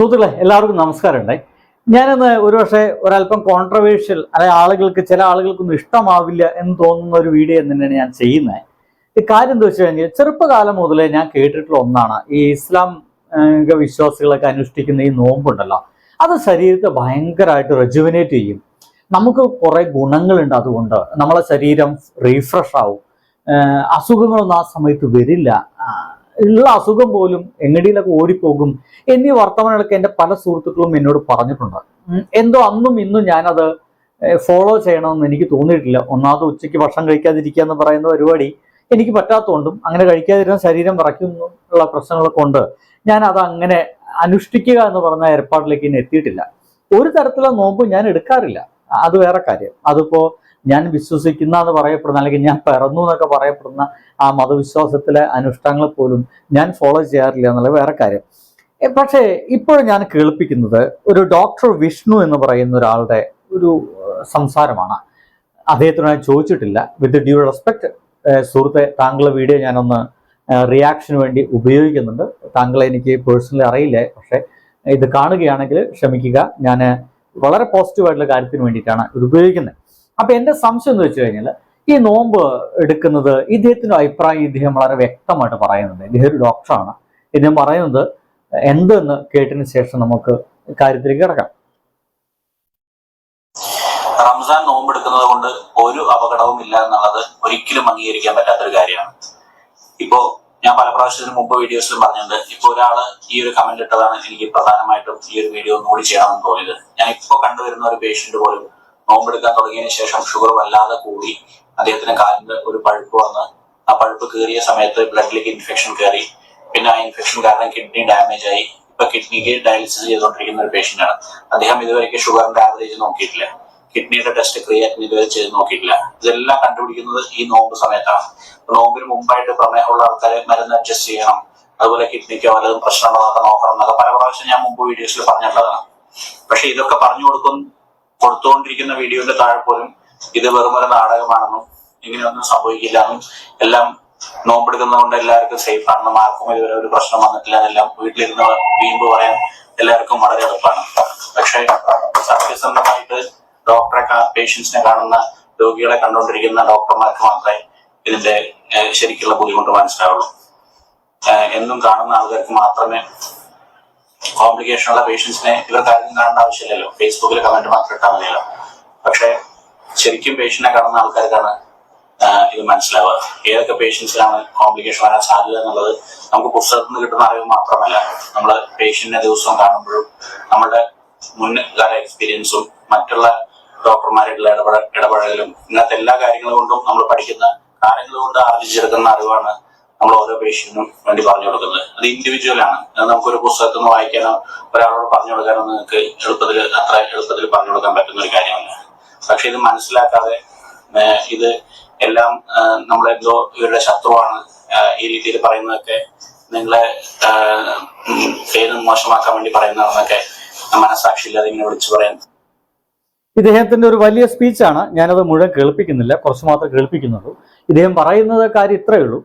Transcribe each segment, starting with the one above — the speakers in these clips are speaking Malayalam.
സുഹൃത്തുക്കളെ എല്ലാവർക്കും നമസ്കാരമുണ്ട്. ഞാനിന്ന് ഒരുപക്ഷെ ഒരല്പം കോൺട്രവേഴ്ഷ്യൽ അതായത് ആളുകൾക്ക് ചില ആളുകൾക്കൊന്നും ഇഷ്ടമാവില്ല എന്ന് തോന്നുന്ന ഒരു വീഡിയോ തന്നെയാണ് ഞാൻ ചെയ്യുന്നത് കാര്യം എന്താ വെച്ച് കഴിഞ്ഞാൽ ചെറുപ്പകാലം മുതലേ ഞാൻ കേട്ടിട്ടുള്ള ഒന്നാണ്. ഈ ഇസ്ലാം വിശ്വാസികളൊക്കെ അനുഷ്ഠിക്കുന്ന ഈ നോമ്പുണ്ടല്ലോ അത് ശരീരത്തെ ഭയങ്കരമായിട്ട് റെജുവിനേറ്റ് ചെയ്യും. നമുക്ക് കുറെ ഗുണങ്ങളുണ്ട് അതുകൊണ്ട്. നമ്മളെ ശരീരം റീഫ്രഷ് ആവും. അസുഖങ്ങളൊന്നും ആ സമയത്ത് വരില്ല. ഉള്ള അസുഖം പോലും എങ്ങടിയിലൊക്കെ ഓടിപ്പോകും എന്നീ വർത്തമാനങ്ങളൊക്കെ എന്റെ പല സുഹൃത്തുക്കളും എന്നോട് പറഞ്ഞിട്ടുണ്ട്. എന്തോ അന്നും ഇന്നും ഞാനത് ഫോളോ ചെയ്യണമെന്ന് എനിക്ക് തോന്നിയിട്ടില്ല. ഒന്നാമത് ഉച്ചയ്ക്ക് ഭക്ഷണം കഴിക്കാതിരിക്കുക എന്ന് പറയുന്ന പരിപാടി എനിക്ക് പറ്റാത്തതുകൊണ്ടും അങ്ങനെ കഴിക്കാതിരുന്ന ശരീരം വിറയ്ക്കുന്നു ഉള്ള പ്രശ്നങ്ങളൊക്കെ കൊണ്ട് ഞാൻ അത് അങ്ങനെ അനുഷ്ഠിക്കുക എന്ന് പറഞ്ഞ ഏർപ്പാടിലേക്ക് ഇനി എത്തിയിട്ടില്ല. ഒരു തരത്തിലുള്ള നോമ്പ് ഞാൻ എടുക്കാറില്ല. അത് വേറെ കാര്യം. അതിപ്പോ ഞാൻ വിശ്വസിക്കുന്ന എന്ന് പറയപ്പെടുന്ന അല്ലെങ്കിൽ ഞാൻ പിറന്നു എന്നൊക്കെ പറയപ്പെടുന്ന ആ മതവിശ്വാസത്തിലെ അനുഷ്ഠാനങ്ങൾ പോലും ഞാൻ ഫോളോ ചെയ്യാറില്ല എന്നുള്ള വേറെ കാര്യം. പക്ഷേ ഇപ്പോൾ ഞാൻ കേൾപ്പിക്കുന്നത് ഒരു ഡോക്ടർ വിഷ്ണു എന്ന് പറയുന്ന ഒരാളുടെ ഒരു സംസാരമാണ്. അദ്ദേഹത്തിനോട് ഞാൻ ചോദിച്ചിട്ടില്ല. വിത്ത് ഡ്യൂ റെസ്പെക്ട് സുഹൃത്തെ താങ്കളുടെ വീഡിയോ ഞാനൊന്ന് റിയാക്ഷന് വേണ്ടി ഉപയോഗിക്കുന്നുണ്ട്. താങ്കളെ എനിക്ക് പേഴ്സണലി അറിയില്ല? പക്ഷേ ഇത് കാണുകയാണെങ്കിൽ ക്ഷമിക്കുക. ഞാൻ വളരെ പോസിറ്റീവായിട്ടുള്ള കാര്യത്തിന് വേണ്ടിയിട്ടാണ് ഇത് ഉപയോഗിക്കുന്നത്. അപ്പൊ എന്റെ സംശയം എന്ന് വെച്ച് കഴിഞ്ഞാൽ ഈ നോമ്പ് എടുക്കുന്നത് ഇദ്ദേഹത്തിന്റെ അഭിപ്രായം ഇദ്ദേഹം വളരെ വ്യക്തമായിട്ട് പറയുന്നുണ്ട്. ഇദ്ദേഹം ഒരു ഡോക്ടറാണ് ഇദ്ദേഹം പറയുന്നത് എന്തെന്ന് കേട്ടതിന് ശേഷം നമുക്ക് കാര്യത്തിലേക്ക് കിടക്കാം. റംസാൻ നോമ്പ് എടുക്കുന്നത് കൊണ്ട് ഒരു അപകടവും ഇല്ല എന്നുള്ളത് ഒരിക്കലും അംഗീകരിക്കാൻ പറ്റാത്തൊരു കാര്യമാണ്. ഇപ്പോ ഞാൻ പല പ്രാവശ്യത്തിന് മുമ്പ് വീഡിയോസിൽ പറഞ്ഞിട്ടുണ്ട്. ഇപ്പൊ ഒരാൾ ഈ ഒരു കമന്റ് ഇട്ടതാണ് എനിക്ക് പ്രധാനമായിട്ടും ഈ ഒരു വീഡിയോ ഒന്നുകൂടി ചെയ്യണമെന്ന് തോന്നിയത്. ഞാൻ ഇപ്പൊ കണ്ടുവരുന്ന ഒരു പേഷ്യന്റ് പോലും നോമ്പെടുക്കാൻ തുടങ്ങിയതിന് ശേഷം ഷുഗർ വല്ലാതെ കൂടി അദ്ദേഹത്തിന് കാലിന് ഒരു പഴുപ്പ് വന്ന് ആ പഴുപ്പ് കയറിയ സമയത്ത് ബ്ലഡിലേക്ക് ഇൻഫെക്ഷൻ കയറി പിന്നെ ആ ഇൻഫെക്ഷൻ കാരണം കിഡ്നി ഡാമേജ് ആയി. ഇപ്പൊ കിഡ്നിക്ക് ഡയാലിസിസ് ചെയ്തുകൊണ്ടിരിക്കുന്ന ഒരു പേഷ്യന്റ് ആണ്. അദ്ദേഹം ഇതുവരെ ഷുഗറിന്റെ ആവറേജ് നോക്കിയിട്ടില്ല. കിഡ്നിയുടെ ടെസ്റ്റ് ക്രിയാറ്റിൻ ഇതുവരെ ചെയ്ത് നോക്കിയിട്ടില്ല. ഇതെല്ലാം കണ്ടുപിടിക്കുന്നത് ഈ നോമ്പ് സമയത്താണ്. നോമ്പിന് മുമ്പായിട്ട് പ്രമേഹമുള്ള ആൾക്കാരെ മരുന്ന് അഡ്ജസ്റ്റ് ചെയ്യണം. അതുപോലെ കിഡ്നിക്കോ വല്ലതും പ്രശ്നമുള്ളതൊക്കെ നോക്കണം എന്നൊക്കെ പല പ്രാവശ്യം ഞാൻ മുമ്പ് വീഡിയോസിൽ പറഞ്ഞിട്ടുള്ളതാണ്. പക്ഷെ ഇതൊക്കെ പറഞ്ഞു കൊടുക്കും കൊടുത്തുകൊണ്ടിരിക്കുന്ന വീഡിയോന്റെ താഴെ പോലും ഇത് വെറും ഒരു നാടകമാണെന്നും ഇങ്ങനെയൊന്നും സംഭവിക്കില്ല എന്നും എല്ലാം നോമ്പെടുക്കുന്നതുകൊണ്ട് എല്ലാവർക്കും സേഫ് ആണെന്നും ആർക്കും ഇതുവരെ ഒരു പ്രശ്നം വന്നിട്ടില്ല എന്നെല്ലാം വീട്ടിലിരുന്ന് വീമ്പ് പറയാൻ എല്ലാവർക്കും വളരെ എളുപ്പമാണ്. പക്ഷെ സത്യസന്ധമായിട്ട് ഡോക്ടറെ പേഷ്യൻസിനെ കാണുന്ന രോഗികളെ കണ്ടുകൊണ്ടിരിക്കുന്ന ഡോക്ടർമാർക്ക് മാത്രമേ ഇതിന്റെ ശരിക്കുള്ള ബുദ്ധിമുട്ട് മനസ്സിലാവുള്ളൂ. എന്നും കാണുന്ന ആൾക്കാർക്ക് മാത്രമേ കോംപ്ലിക്കേഷൻ ഉള്ള പേഷ്യൻസിനെ ഇവർ കാര്യം കാണേണ്ട ആവശ്യമില്ലല്ലോ. ഫേസ്ബുക്കിൽ കമന്റ് മാത്രം ഇട്ടാൽ മതിയല്ലോ. പക്ഷെ ശരിക്കും പേഷ്യന്റിനെ കാണുന്ന ആൾക്കാർക്കാണ് ഇത് മനസ്സിലാവുക. ഏതൊക്കെ പേഷ്യൻസിലാണ് കോംപ്ലിക്കേഷൻ വരാൻ സാധ്യത എന്നുള്ളത് നമുക്ക് പുസ്തകത്തിൽ നിന്ന് കിട്ടുന്ന അറിവ് മാത്രമല്ല. നമ്മൾ പേഷ്യന്റിനെ ദിവസവും കാണുമ്പോഴും നമ്മുടെ മുൻകാല എക്സ്പീരിയൻസും മറ്റുള്ള ഡോക്ടർമാരായിട്ടുള്ള ഇടപെട ഇടപെടലും ഇങ്ങനത്തെ എല്ലാ കാര്യങ്ങളും കൊണ്ടും നമ്മൾ പഠിക്കുന്ന കാര്യങ്ങൾ കൊണ്ട് ആർജിച്ചെടുക്കുന്ന അറിവാണ് നമ്മൾ ഓരോ പേഷ്യന്റിനും വേണ്ടി പറഞ്ഞു കൊടുക്കുന്നത്. അത് ഇൻഡിവിജ്വൽ ആണ്. അത് നമുക്കൊരു പുസ്തകത്തിൽ നിന്ന് വായിക്കാനോ ഒരാളോട് പറഞ്ഞു കൊടുക്കാനോ നിങ്ങൾക്ക് എളുപ്പത്തിൽ അത്ര എളുപ്പത്തിൽ പറഞ്ഞു കൊടുക്കാൻ പറ്റുന്ന ഒരു കാര്യമല്ല പക്ഷെ ഇത് മനസ്സിലാക്കാതെ ഇത് എല്ലാം നമ്മളെന്തോ ഇവരുടെ ശത്രുവാണ് ഈ രീതിയിൽ പറയുന്നതൊക്കെ നിങ്ങളെ പേര് മോശമാക്കാൻ വേണ്ടി പറയുന്നതെന്നൊക്കെ മനസ്സാക്ഷി ഇല്ലാതെ ഇങ്ങനെ വിളിച്ചു പറയാൻ. ഇദ്ദേഹത്തിന്റെ ഒരു വലിയ സ്പീച്ചാണ് ഞാനത് മുഴുവൻ കേൾപ്പിക്കുന്നില്ല. കുറച്ച് മാത്രം കേൾപ്പിക്കുന്നുള്ളൂ. ഇദ്ദേഹം പറയുന്നത് കാര്യം ഇത്രയേ ഉള്ളൂ.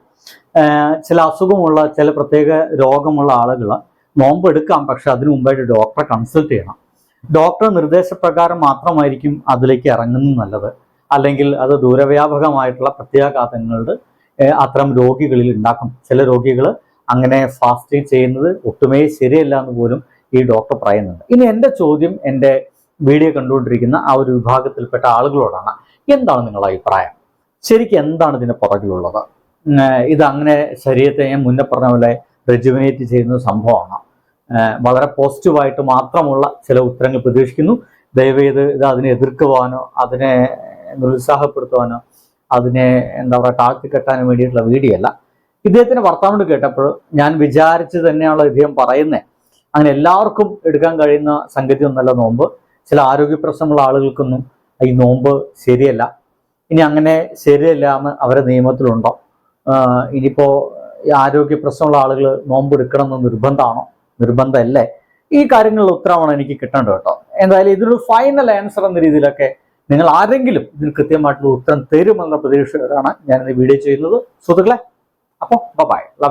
ചില അസുഖമുള്ള ചില പ്രത്യേക രോഗമുള്ള ആളുകൾ നോമ്പ് എടുക്കാം പക്ഷെ അതിനു മുമ്പായിട്ട് ഡോക്ടറെ കൺസൾട്ട് ചെയ്യണം. ഡോക്ടർ നിർദ്ദേശപ്രകാരം മാത്രമായിരിക്കും അതിലേക്ക് ഇറങ്ങുന്നത് നല്ലത്. അല്ലെങ്കിൽ അത് ദൂരവ്യാപകമായിട്ടുള്ള പ്രത്യാഘാതങ്ങളുടെ അത്തരം രോഗികളിൽ ഉണ്ടാക്കും. ചില രോഗികൾ അങ്ങനെ ഫാസ്റ്റ് ചെയ്യുന്നത് ഒട്ടുമേ ശരിയല്ല എന്ന് പോലും ഈ ഡോക്ടർ പറയുന്നുണ്ട്. ഇനി എന്റെ ചോദ്യം എന്റെ വീഡിയോ കണ്ടുകൊണ്ടിരിക്കുന്ന ആ ഒരു വിഭാഗത്തിൽപ്പെട്ട ആളുകളോടാണ്. എന്താണ് നിങ്ങളുടെ അഭിപ്രായം? ശരിക്കും എന്താണ് ഇതിന് പുറകിലുള്ളത്? ഉം, ഏർ ഇത് അങ്ങനെ ശരീരത്തെ ഞാൻ മുന്നേ പറഞ്ഞ പോലെ റെജുവിനേറ്റ് ചെയ്യുന്ന സംഭവമാണ്. വളരെ പോസിറ്റീവായിട്ട് മാത്രമുള്ള ചില ഉത്തരങ്ങൾ പ്രതീക്ഷിക്കുന്നു. ദയവേത് ഇത് അതിനെ എതിർക്കുവാനോ അതിനെ നിരുത്സാഹപ്പെടുത്തുവാനോ അതിനെ എന്താ പറയുക താഴ്ത്തിക്കെട്ടാനോ വേണ്ടിയിട്ടുള്ള വീഡിയോ അല്ല ഇദ്ദേഹത്തിന്റെ വർത്തമാനം കേട്ടപ്പോൾ ഞാൻ വിചാരിച്ച് തന്നെയാണല്ലോ ഇദ്ദേഹം പറയുന്നത് അങ്ങനെ എല്ലാവർക്കും എടുക്കാൻ കഴിയുന്ന സംഗതി ഒന്നല്ല നോമ്പ്. ചില ആരോഗ്യ പ്രശ്നമുള്ള ആളുകൾക്കൊന്നും ഈ നോമ്പ് ശരിയല്ല. ഇനി അങ്ങനെ ശരിയല്ല എന്ന് അവരെ നിയമത്തിലുണ്ടോ? ഇനിയിപ്പോ ആരോഗ്യ പ്രശ്നമുള്ള ആളുകൾ നോമ്പ് എടുക്കണം എന്ന് നിർബന്ധമാണോ? നിർബന്ധമല്ലേ? ഈ കാര്യങ്ങളിൽ ഉത്തരമാണ് എനിക്ക് കിട്ടേണ്ടത് കേട്ടോ. എന്തായാലും ഇതിനൊരു ഫൈനൽ ആൻസർ എന്ന രീതിയിലൊക്കെ നിങ്ങൾ ആരെങ്കിലും ഇതിന് കൃത്യമായിട്ടുള്ള ഉത്തരം തരുമെന്ന പ്രതീക്ഷയോടാണ് ഞാൻ ഈ വീഡിയോ ചെയ്യുന്നത്. സുഹൃത്തുക്കളെ അപ്പോൾ ബൈ